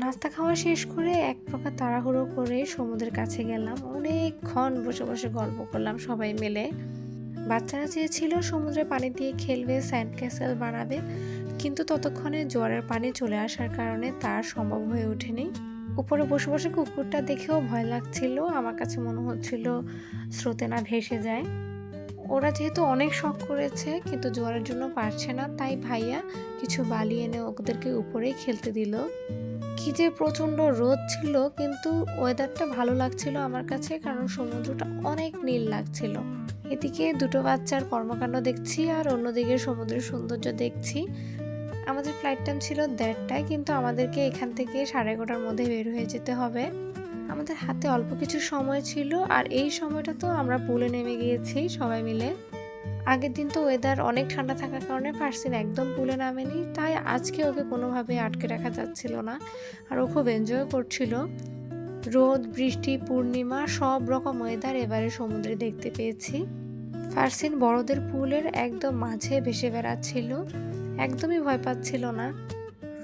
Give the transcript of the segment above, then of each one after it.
নাস্তা খাওয়া শেষ করে এক প্রকার তাড়াহুড়ো করে সমুদ্রের কাছে গেলাম। অনেকক্ষণ বসে বসে গল্প করলাম সবাই মিলে। বাচ্চারা চেয়েছিল সমুদ্রে পানি দিয়ে খেলবে, স্যান্ড ক্যাসেল বানাবে, কিন্তু ততক্ষণে জোয়ারের পানি চলে আসার কারণে তার সম্ভব হয়ে ওঠেনি। উপরে বসে বসে কুকুরটা দেখেও ভয় লাগছিল। আমার কাছে মনে হচ্ছিল স্রোতে না ভেসে যায়। ওরা যেহেতু অনেক শখ করেছে, কিন্তু জোয়ারের জন্য পারছে না। তাই ভাইয়া কিছু বালি এনে ওদেরকে উপরেই খেলতে দিল। কি যে প্রচণ্ড রোদ ছিল, কিন্তু ওয়েদারটা ভালো লাগছিল আমার কাছে কারণ সমুদ্রটা অনেক নীল লাগছিল। এদিকে দুটো বাচ্চার কর্মকাণ্ড দেখছি আর অন্যদিকে সমুদ্রের সৌন্দর্য দেখছি। আমাদের ফ্লাইট টাইম ছিল দেড়টায়, কিন্তু আমাদেরকে এখান থেকে সাড়ে এগারোটার মধ্যে বের হয়ে যেতে হবে। আমাদের হাতে অল্প কিছু সময় ছিল আর এই সময়টা তো আমরা পুলে নেমে গিয়েছি সবাই মিলে। আগের দিন তো ওয়েদার অনেক ঠান্ডা থাকার কারণে ফার্সিন একদম পুলে নামেনি, তাই আজকে ওকে কোনোভাবে আটকে রাখা যাচ্ছিল না। আর ও খুব এনজয় করছিল। রোদ, বৃষ্টি, পূর্ণিমা, সব রকম ওয়েদার এবারে সমুদ্রে দেখতে পেয়েছি। ফার্সিন বড়দের পুলের একদম মাঝে ভেসে বেড়াচ্ছিল। একদমই ভয় পাচ্ছিল না।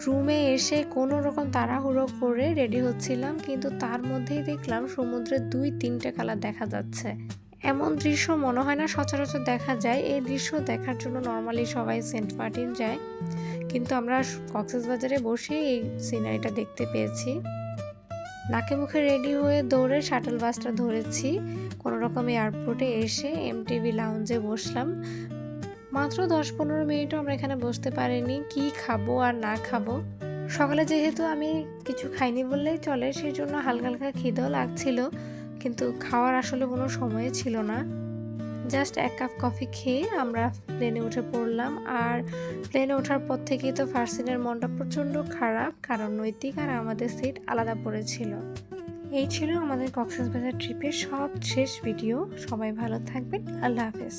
রুমে এসে কোনো রকম তাড়াহুড়ো করে রেডি হচ্ছিলাম, কিন্তু তার মধ্যেই দেখলাম সমুদ্রের দুই তিনটে কালার দেখা যাচ্ছে। এমন দৃশ্য মনে হয় না সচরাচর দেখা যায়। এই দৃশ্য দেখার জন্য নর্মালি সবাই সেন্ট মার্টিন যায়। কিন্তু আমরা কক্সবাজারে বসে এই সিনারিটা দেখতে পেয়েছি। নাকে মুখে রেডি হয়ে দৌড়ে শাটল বাসটা ধরেছি। কোনো রকম এয়ারপোর্টে এসে এমটিভি লাউঞ্জে বসলাম। মাত্র দশ পনেরো মিনিটও আমরা এখানে বসতে পারিনি। কি খাব আর না খাব? সকালে যেহেতু আমি কিছু খাইনি বললেই চলে সেই জন্য হালকা হালকা খিদেও লাগছিল। কিন্তু খাওয়ার আসলে কোনো সময় ছিল না। জাস্ট এক কাপ কফি খেয়ে আমরা প্লেনে উঠে পড়লাম। আর প্লেনে ওঠার পর থেকেই তো ফার্সিনের মনটা প্রচণ্ড খারাপ, কারণ নৈতিক আর আমাদের সিট আলাদা পড়েছিল। এই ছিল আমাদের কক্সবাজার ট্রিপের সব শেষ ভিডিও সবাই ভালো থাকবেন। আল্লাহ হাফেজ।